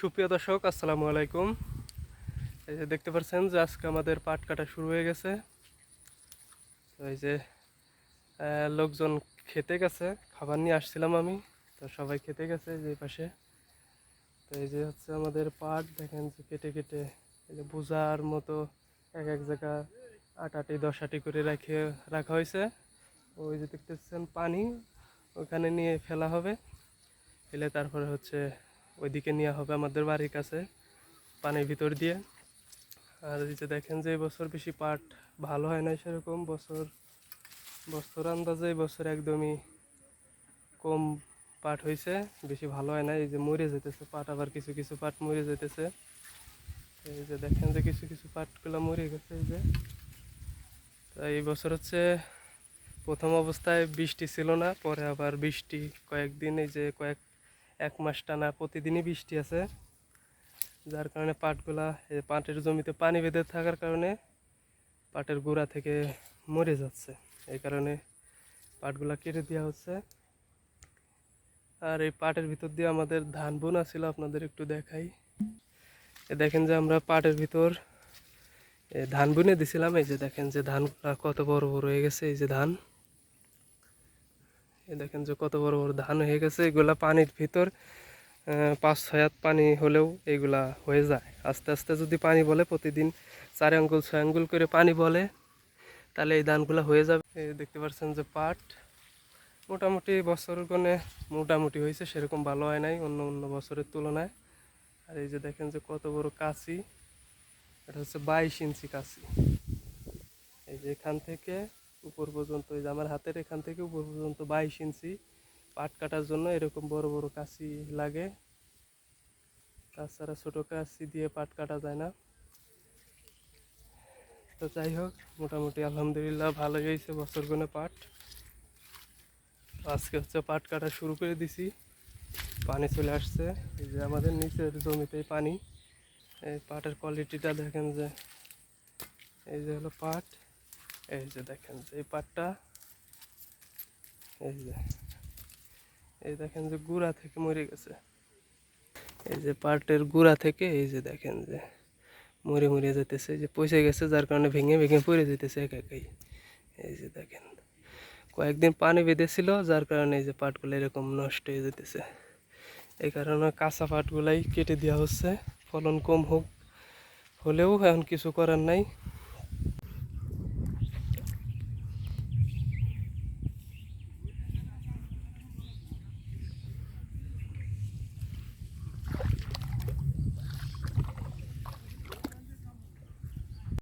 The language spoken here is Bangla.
সুপ্রিয় দর্শক, আসসালামু আলাইকুম। এই যে দেখতে পাচ্ছেন যে আজকে আমাদের পাট কাটা শুরু হয়ে গেছে। তো এই যে লোকজন খেতে গেছে, খাবার নিয়ে আসছিলাম আমি, তো সবাই খেতে গেছে যে পাশে। তো এই যে হচ্ছে আমাদের পাট, দেখেন যে কেটে কেটে, এই যে বোঝার মতো এক এক জায়গা আট আটি, দশ আটি করে রাখে রাখা হয়েছে। ওই যে দেখতেছেন পানি, ওখানে নিয়ে ফেলা হবে। ফেলে তারপরে হচ্ছে ওইদিকে নেওয়া হবে আমাদের বাড়ির কাছে, পানির ভিতর দিয়ে। আর এই যে দেখেন যে বছর বেশি পাট ভালো হয় না সেরকম, বছর বছর আন্দাজে বছর একদমই কম পাট হয়েছে বেশি ভালো হয় না এই যে মরে যেতেছে পাট, আবার কিছু কিছু পাট মরে যেতেছে এই যে দেখেন যে কিছু কিছু পাটগুলো মরে গেছে এই যে। তা এই বছর হচ্ছে প্রথম অবস্থায় বৃষ্টি ছিল না, পরে আবার বৃষ্টি কয়েকদিন, এই যে কয়েক এক মাস টানা প্রতিদিনই বৃষ্টি আছে। যার কারণে পাটগুলা, এই পাটের জমিতে পানি বেঁধে থাকার কারণে পাটের গোড়া থেকে মরে যাচ্ছে। এই কারণে পাটগুলা কেটে দেওয়া হচ্ছে। আর এই পাটের ভিতর দিয়ে আমাদের ধান বোনা ছিল, আপনাদের একটু দেখাই। দেখেন যে আমরা পাটের ভিতর ধান বুনে দিছিলাম। এই যে দেখেন যে ধানগুলা কত বড় বড় হয়ে গেছে, এই যে ধান। দেখেন যে কত বড় বড় ধান হয়ে গেছে, এগুলা পানির ভিতর পাঁচ ছয় হাত পানি হলেও এগুলা হয়ে যায়। আস্তে আস্তে যদি পানি বলে, প্রতিদিন চার আঙ্গুল, ছয় আঙ্গুল করে পানি বলে, তাহলে এই ধানগুলো হয়ে যাবে। দেখতে পাচ্ছেন যে পাট মোটামুটি বছর গনে মোটামুটি হয়েছে, সেরকম ভালো হয় নাই অন্য অন্য বছরের তুলনায়। আর এই যে দেখেন যে কত বড় কাঁচি, এটা হচ্ছে বাইশ ইঞ্চি কাঁচি। এই যে এখান থেকে উপর পর্যন্ত এই যে আমার হাতের এখান থেকে উপর পর্যন্ত বাইশ ইঞ্চি পাট কাটার জন্য এরকম বড় বড় কাঁচি লাগে। তাছাড়া ছোটো কাঁচি দিয়ে পাট কাটা যায় না। তো যাই হোক, মোটামুটি আলহামদুলিল্লাহ ভালোই হয়েছে বছর গুনে পাট। আজকে হচ্ছে পাট কাটা শুরু করে দিছি। পানি চলে আসছে। এই যে আমাদের নিচের জমিতেই পানি। এই পাটের কোয়ালিটিটা দেখেন যে, এই যে হলো পাট। এই যে দেখেন যে এই পাটটা, এই যে, এই দেখেন যে গুড়া থেকে মরে গেছে। এই যে পাটের গুড়া থেকে এই যে দেখেন যে মরে মরে যেতেছে যে পচে গেছে, যার কারণে ভেঙে ভেঙে পড়ে যেতেছে এক একাই। এই যে দেখেন, কয়েকদিন পানি বেঁধেছিল, যার কারণে এই যে পাটগুলো এরকম নষ্ট হয়ে যেতেছে এই কারণে কাঁচা পাটগুলাই কেটে দেওয়া হচ্ছে। ফলন কম হোক, হলেও এখন কিছু করার নাই।